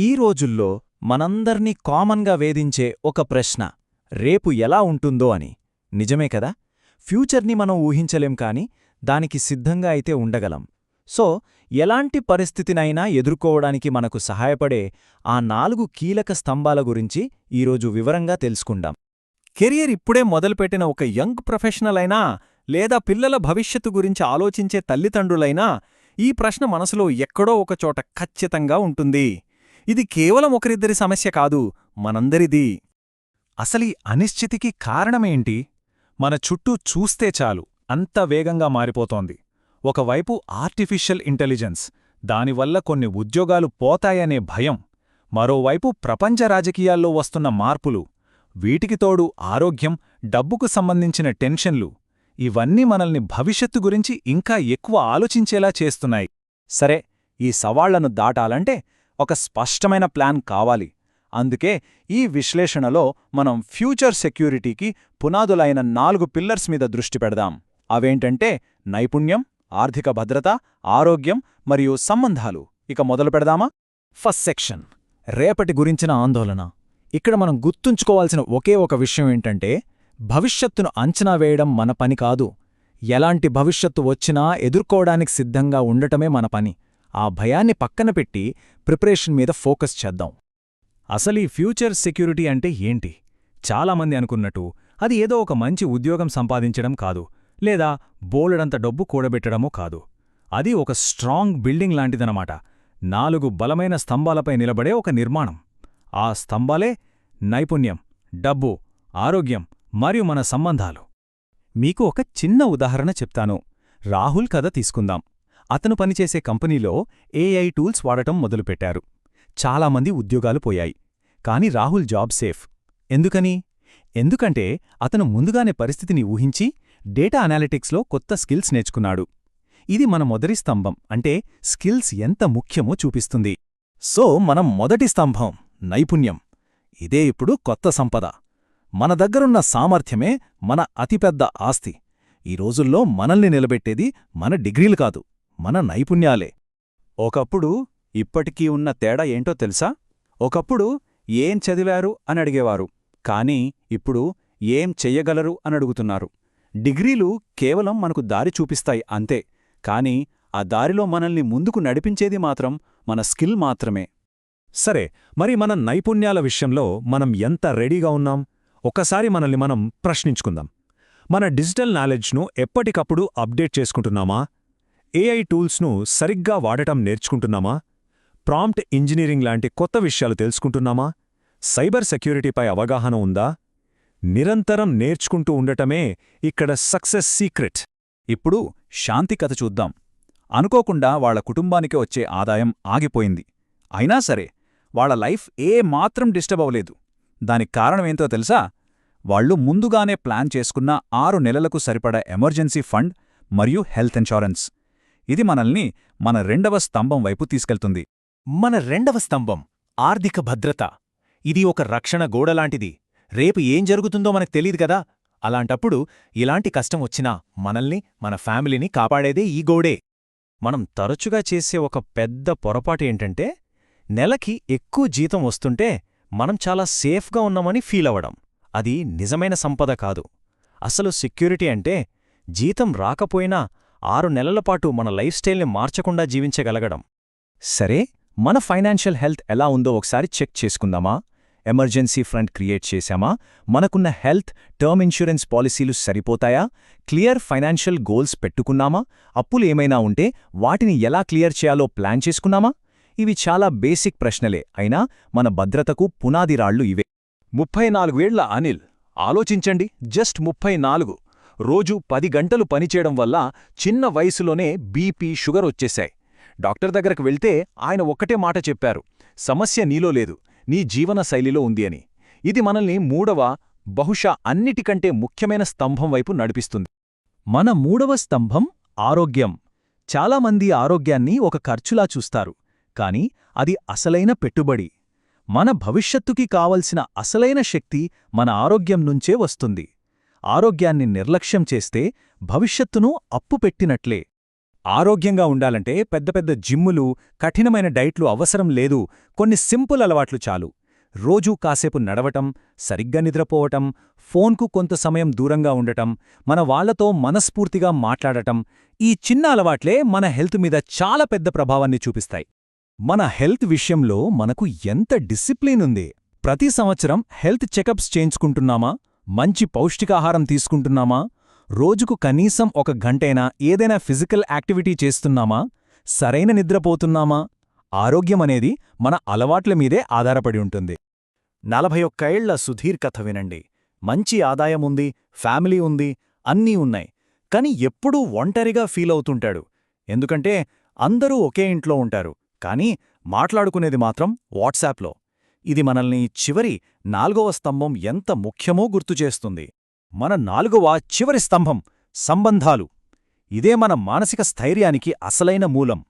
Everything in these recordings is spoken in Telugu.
ఈ రోజుల్లో మనందర్నీ కామన్గా వేధించే ఒక ప్రశ్న రేపు ఎలా ఉంటుందో అని. నిజమే కదా? ఫ్యూచర్ని మనం ఊహించలేం కాని దానికి సిద్ధంగా అయితే ఉండగలం. సో ఎలాంటి పరిస్థితినైనా ఎదుర్కోవడానికి మనకు సహాయపడే ఆ నాలుగు కీలక స్తంభాల గురించి ఈరోజు వివరంగా తెలుసుకుందాం. కెరియర్ ఇప్పుడే మొదలుపెట్టిన ఒక యంగ్ ప్రొఫెషనల్ అయినా లేదా పిల్లల భవిష్యత్తు గురించి ఆలోచించే తల్లిదండ్రులైనా ఈ ప్రశ్న మనసులో ఎక్కడో ఒకచోట ఖచ్చితంగా ఉంటుంది. ఇది కేవలం ఒకరిద్దరి సమస్య కాదు మనందరిది. అసలీ అనిశ్చితికి కారణమేంటి? మన చుట్టూ చూస్తే చాలు అంత వేగంగా మారిపోతోంది. ఒకవైపు ఆర్టిఫిషియల్ ఇంటెలిజెన్స్ దానివల్ల కొన్ని ఉద్యోగాలు పోతాయనే భయం. మరోవైపు ప్రపంచ రాజకీయాల్లో వస్తున్న మార్పులు వీటికి తోడు ఆరోగ్యం డబ్బుకు సంబంధించిన టెన్షన్లు ఇవన్నీ మనల్ని భవిష్యత్తు గురించి ఇంకా ఎక్కువ ఆలోచించేలా చేస్తున్నాయి. సరే ఈ సవాళ్ళను దాటాలంటే ఒక స్పష్టమైన ప్లాన్ కావాలి. అందుకే ఈ విశ్లేషణలో మనం ఫ్యూచర్ సెక్యూరిటీకి పునాదులైన నాలుగు పిల్లర్స్ మీద దృష్టి పెడదాం. అవేంటంటే నైపుణ్యం ఆర్థిక భద్రత ఆరోగ్యం మరియు సంబంధాలు. ఇక మొదలు పెడదామా? First section. రేపటి గురించిన ఆందోళన. ఇక్కడ మనం గుర్తుంచుకోవాల్సిన ఒకే ఒక విషయం ఏంటంటే భవిష్యత్తును అంచనా వేయడం మన పని కాదు. ఎలాంటి భవిష్యత్తు వచ్చినా ఎదుర్కోవడానికి సిద్ధంగా ఉండటమే మన పని. ఆ భయాన్ని పక్కన పెట్టి ప్రిపరేషన్ మీద ఫోకస్ చేద్దాం. అసలీ ఫ్యూచర్ సెక్యూరిటీ అంటే ఏంటి? చాలామంది అనుకున్నట్టు అది ఏదో ఒక మంచి ఉద్యోగం సంపాదించడం కాదు లేదా బోలెడంత డబ్బు కూడబెట్టడమో కాదు. అది ఒక స్ట్రాంగ్ బిల్డింగ్ లాంటిదనమాట నాలుగు బలమైన స్తంభాలపై నిలబడే ఒక నిర్మాణం. ఆ స్తంభాలే నైపుణ్యం డబ్బు ఆరోగ్యం మరియు మన సంబంధాలు. మీకు ఒక చిన్న ఉదాహరణ చెప్తాను. రాహుల్ కథ తీసుకుందాం. అతను పనిచేసే కంపెనీలో ఏఐ టూల్స్ వాడటం మొదలుపెట్టారు. చాలామంది ఉద్యోగాలు పోయాయి. కాని రాహుల్ జాబ్ సేఫ్. ఎందుకని? ఎందుకంటే అతను ముందుగానే పరిస్థితిని ఊహించి డేటా అనాలిటిక్స్లో కొత్త స్కిల్స్ నేర్చుకున్నాడు. ఇది మన మొదటి స్తంభం. అంటే స్కిల్స్ ఎంత ముఖ్యమో చూపిస్తుంది. సో మనం మొదటి స్తంభం. నైపుణ్యం. ఇదే ఇప్పుడు కొత్త సంపద. మన దగ్గరున్న సామర్థ్యమే మన అతిపెద్ద ఆస్తి. ఈ రోజుల్లో మనల్ని నిలబెట్టేది మన డిగ్రీలు కాదు. మన నైపుణ్యాలే. ఒకప్పుడు ఇప్పటికీ ఉన్న తేడా ఏంటో తెలుసా? ఒకప్పుడు ఏం చదివారు అని అడిగేవారు కానీ ఇప్పుడు ఏం చెయ్యగలరు అని అడుగుతున్నారు. డిగ్రీలు కేవలం మనకు దారి చూపిస్తాయి అంతే కాని ఆ దారిలో మనల్ని ముందుకు నడిపించేది మాత్రం మన స్కిల్ మాత్రమే. సరే మరి మన నైపుణ్యాల విషయంలో మనం ఎంత రెడీగా ఉన్నాం? ఒక్కసారి మనల్ని మనం ప్రశ్నించుకుందాం. మన డిజిటల్ నాలెడ్జ్ను ఎప్పటికప్పుడు అప్డేట్ చేసుకుంటున్నామా? ఏఐ టూల్స్ను సరిగ్గా వాడటం నేర్చుకుంటున్నామా? ప్రాంప్ట్ ఇంజనీరింగ్ లాంటి కొత్త విషయాలు తెలుసుకుంటున్నామా? సైబర్ సెక్యూరిటీపై అవగాహన ఉందా? నిరంతరం నేర్చుకుంటూ ఉండటమే ఇక్కడ సక్సెస్ సీక్రెట్. ఇప్పుడు శాంతి కథ చూద్దాం. అనుకోకుండా వాళ్ళ కుటుంబానికి వచ్చే ఆదాయం ఆగిపోయింది. అయినా సరే వాళ్ళ లైఫ్ ఏ మాత్రం డిస్టర్బ్ అవ్వలేదు. దానికి కారణమేంతో తెలుసా? వాళ్ళు ముందుగానే ప్లాన్ చేసుకున్న ఆరు నెలలకు సరిపడా ఎమర్జెన్సీ ఫండ్ మరియు హెల్త్ ఇన్షూరెన్స్. ఇది మనల్ని మన రెండవ స్తంభం వైపు తీసుకెళ్తుంది. మన రెండవ స్తంభం ఆర్థిక భద్రత. ఇది ఒక రక్షణ గోడలాంటిది. రేపు ఏం జరుగుతుందో మనకు తెలీదు కదా? అలాంటప్పుడు ఇలాంటి కష్టం వచ్చినా మనల్ని మన ఫ్యామిలీని కాపాడేదే ఈ గోడే. మనం తరచుగా చేసే ఒక పెద్ద పొరపాటు ఏంటంటే నెలకి ఎక్కువ జీతం వస్తుంటే మనం చాలా సేఫ్గా ఉన్నామని ఫీలవడం అది నిజమైన సంపద కాదు. అసలు సెక్యూరిటీ అంటే జీతం రాకపోయినా ఆరు నెలలపాటు మన లైఫ్ స్టైల్ని మార్చకుండా జీవించగలగడం. సరే మన ఫైనాన్షియల్ హెల్త్ ఎలా ఉందో ఒకసారి చెక్ చేసుకుందామా? ఎమర్జెన్సీ ఫ్రంట్ క్రియేట్ చేశామా? మనకున్న హెల్త్ టర్మ్ ఇన్సూరెన్స్ పాలసీలు సరిపోతాయా? క్లియర్ ఫైనాన్షియల్ గోల్స్ పెట్టుకున్నామా? అప్పులు ఏమైనా ఉంటే వాటిని ఎలా క్లియర్ చేయాలో ప్లాన్ చేసుకున్నామా? ఇవి చాలా బేసిక్ ప్రశ్నలే అయినా మన భద్రతకు పునాదిరాళ్ళు ఇవే. ముప్పై నాలుగేళ్ళ అనిల్ ఆలోచించండి జస్ట్ ముప్పై నాలుగు. రోజు పది గంటలు పనిచేయడం వల్ల చిన్న వయసులోనే బీపీ షుగర్ వచ్చేశాయి. డాక్టర్ దగ్గరకు వెళ్తే ఆయన ఒక్కటే మాట చెప్పారు సమస్య నీలో లేదు నీ జీవన శైలిలో ఉంది అని. ఇది మనల్ని మూడవ బహుశా అన్నిటికంటే ముఖ్యమైన స్తంభం వైపు నడిపిస్తుంది. మన మూడవ స్తంభం ఆరోగ్యం. చాలామంది ఆరోగ్యాన్ని ఒక ఖర్చులా చూస్తారు కాని అది అసలైన పెట్టుబడి. మన భవిష్యత్తుకి కావలసిన అసలైన శక్తి మన ఆరోగ్యం నుంచే వస్తుంది. ఆరోగ్యాన్ని నిర్లక్ష్యం చేస్తే భవిష్యత్తును అప్పు పెట్టినట్లే. ఆరోగ్యంగా ఉండాలంటే పెద్ద పెద్ద జిమ్ములు కఠినమైన డైట్లు అవసరం లేదు. కొన్ని సింపుల్ అలవాట్లు చాలు. రోజూ కాసేపు నడవటం సరిగ్గా నిద్రపోవటం ఫోన్కు కొంత సమయం దూరంగా ఉండటం మన వాళ్ళతో మనస్ఫూర్తిగా మాట్లాడటం ఈ చిన్న అలవాట్లే మన హెల్త్ మీద చాలా పెద్ద ప్రభావాన్ని చూపిస్తాయి. మన హెల్త్ విషయంలో మనకు ఎంత డిసిప్లిన్ ఉంది? ప్రతి సంవత్సరం హెల్త్ చెకప్స్ చేయించుకుంటున్నామా? మంచి పౌష్టికాహారం తీసుకుంటున్నామా? రోజుకు కనీసం ఒక గంటైనా ఏదైనా ఫిజికల్ యాక్టివిటీ చేస్తున్నామా? సరైన నిద్రపోతున్నామా? ఆరోగ్యమనేది మన అలవాట్ల మీదే ఆధారపడి ఉంటుంది. నలభై ఒక్క ఏళ్ళ సుధీర్ కథ వినండి. మంచి ఆదాయముంది ఫ్యామిలీ ఉంది అన్నీ ఉన్నాయి. కాని ఎప్పుడూ ఒంటరిగా ఫీల్ అవుతుంటాడు. ఎందుకంటే అందరూ ఒకే ఇంట్లో ఉంటారు. కానీ మాట్లాడుకునేది మాత్రం వాట్సాప్లో. ఇది మనల్ని చివరి నాల్గవ స్తంభం ఎంత ముఖ్యమో గుర్తుచేస్తుంది మన నాలుగవ చివరి స్తంభం సంబంధాలు. ఇదే మన మానసిక స్థైర్యానికి అసలైన మూలం.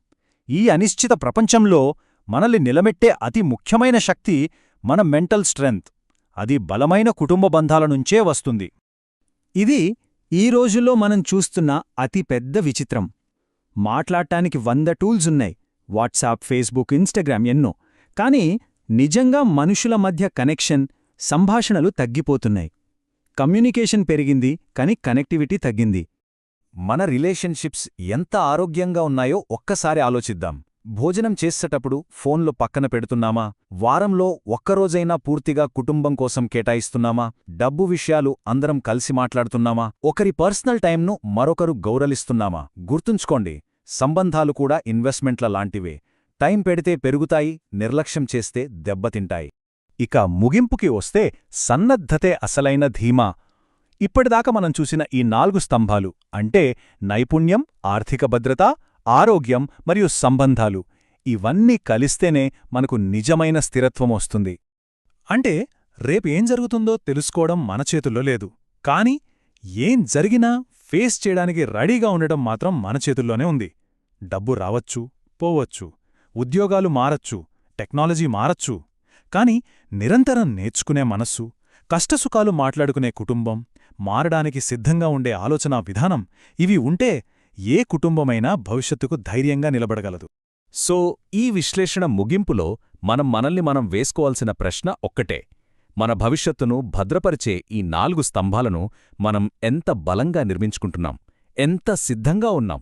ఈ అనిశ్చిత ప్రపంచంలో మనల్ని నిలమెట్టే అతి ముఖ్యమైన శక్తి మన మెంటల్ స్ట్రెంగ్త్. అది బలమైన కుటుంబ బంధాల నుంచే వస్తుంది. ఇది ఈ రోజుల్లో మనం చూస్తున్న అతి పెద్ద విచిత్రం. మాట్లాడటానికి వంద టూల్స్ ఉన్నాయి. వాట్సాప్ ఫేస్బుక్ ఇన్స్టాగ్రామ్ ఎన్నో. కానీ నిజంగా మనుషుల మధ్య కనెక్షన్ సంభాషణలు తగ్గిపోతున్నాయి. కమ్యూనికేషన్ పెరిగింది కానీ కనెక్టివిటీ తగ్గింది. మన రిలేషన్షిప్స్ ఎంత ఆరోగ్యంగా ఉన్నాయో ఒక్కసారి ఆలోచిద్దాం. భోజనం చేసేటప్పుడు ఫోన్లు పక్కన పెడుతున్నామా? వారంలో ఒక్కరోజైనా పూర్తిగా కుటుంబం కోసం కేటాయిస్తున్నామా? డబ్బు విషయాలు అందరం కలిసి మాట్లాడుతున్నామా? ఒకరి పర్సనల్ టైంను మరొకరు గౌరలిస్తున్నామా గుర్తుంచుకోండి సంబంధాలు కూడా ఇన్వెస్ట్మెంట్ల లాంటివే. టైం పెడితే పెరుగుతాయి నిర్లక్ష్యం చేస్తే దెబ్బతింటాయి. ఇక ముగింపుకి వస్తే సన్నద్ధతే అసలైన ధీమా. ఇప్పటిదాకా మనం చూసిన ఈ నాలుగు స్తంభాలు అంటే నైపుణ్యం ఆర్థిక భద్రత ఆరోగ్యం మరియు సంబంధాలు. ఇవన్నీ కలిస్తేనే మనకు నిజమైన స్థిరత్వం వస్తుంది. అంటే రేపేం జరుగుతుందో తెలుసుకోవడం మన చేతుల్లో లేదు. కాని ఏం జరిగినా ఫేస్ చేయడానికి రెడీగా ఉండటం మాత్రం మన చేతుల్లోనే ఉంది. డబ్బు రావచ్చు పోవచ్చు. ఉద్యోగాలు మారచ్చు టెక్నాలజీ మారచ్చు కాని నిరంతరం నేర్చుకునే మనస్సు కష్టసుఖాలు మాట్లాడుకునే కుటుంబం మారడానికి సిద్ధంగా ఉండే ఆలోచనా విధానం ఇవి ఉంటే ఏ కుటుంబమైనా భవిష్యత్తుకు ధైర్యంగా నిలబడగలదు. సో ఈ విశ్లేషణ ముగింపులో మనం మనల్ని మనం వేసుకోవాల్సిన ప్రశ్న ఒక్కటే. మన భవిష్యత్తును భద్రపరిచే ఈ నాలుగు స్తంభాలను మనం ఎంత బలంగా నిర్మించుకుంటున్నాం ఎంత సిద్ధంగా ఉన్నాం